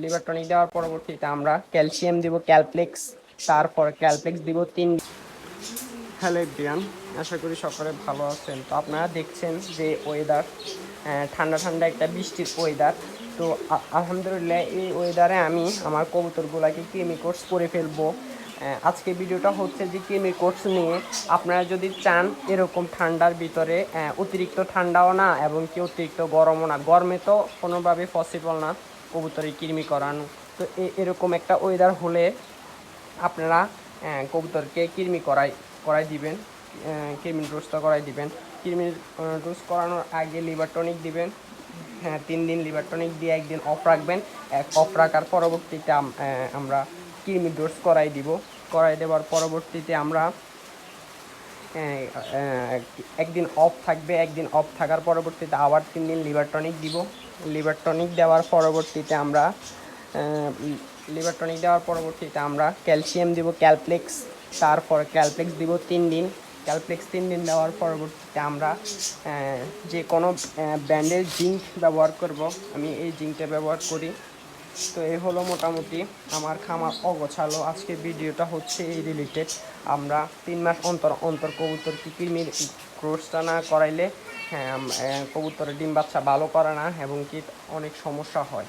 Liver tonic দেওয়ার পরবর্তীতে আমরা ক্যালসিয়াম দিব, ক্যালপ্লেক্স, তারপর ক্যালপ্লেক্স দিব তিন হ্যালো এভরিয়ান আশা করি সকলে ভালো আছেন। তো আপনারা দেখছেন যে ওয়েদার ঠান্ডা ঠান্ডা একটা বৃষ্টির ওয়েদার তো আলহামদুলিল্লাহ এই ওয়েদারে আমি আমার কবুতরগুলোকে কৃমি কোর্স করে ফেলব। আজকে ভিডিওটা হচ্ছে যে কৃমি কোর্স নিয়ে। আপনারা যদি চান এরকম ঠান্ডার ভিতরে অতিরিক্ত ঠান্ডাও না এবং কি অতিরিক্ত গরমও না। গরমে তো কোনোভাবে পসিবল না। কবুতরে কৃমি করানো। তো এরকম একটা ওয়েদার হলে আপনারা কবুতরকে কৃমি করাই করাই দিবেন কৃমির ডোজটা করাই দিবেন। কৃমির ডোজ করানোর আগে লিভার টনিক দিবেন। হ্যাঁ তিন দিন লিভার টনিক দিয়ে একদিন অফ রাখবেন। এক অফ রাখার পরবর্তীতে আমরা কৃমির ডোজ করাই দিব। করাই দেওয়ার পরবর্তীতে আমরা একদিন অফ থাকবে, একদিন অফ থাকার পরবর্তীতে আবার তিন দিন লিভার টনিক দিব। লিভার টনিক দেওয়ার পরবর্তীতে আমরা লিভার টনিক দেওয়ার পরবর্তীতে আমরা ক্যালসিয়াম দিব ক্যালপ্লেক্স তারপর ক্যালপ্লেক্স দিব তিন দিন। ক্যালপ্লেক্স তিন দিন দেওয়ার পরবর্তীতে আমরা যে কোনো ব্র্যান্ডের জিঙ্ক ব্যবহার করব। আমি এই জিঙ্কটা ব্যবহার করি। তো এই হলো মোটামুটি আমার খামার অগোছালো। আজকে ভিডিওটা হচ্ছে এই রিলেটেড আমরা তিন মাস অন্তর অন্তর কবুতর কি কৃমির ক্রোসটা না করাইলে হ্যাঁ কবুতরের ডিম বাচ্চা ভালো করে না এবং কি অনেক সমস্যা হয়।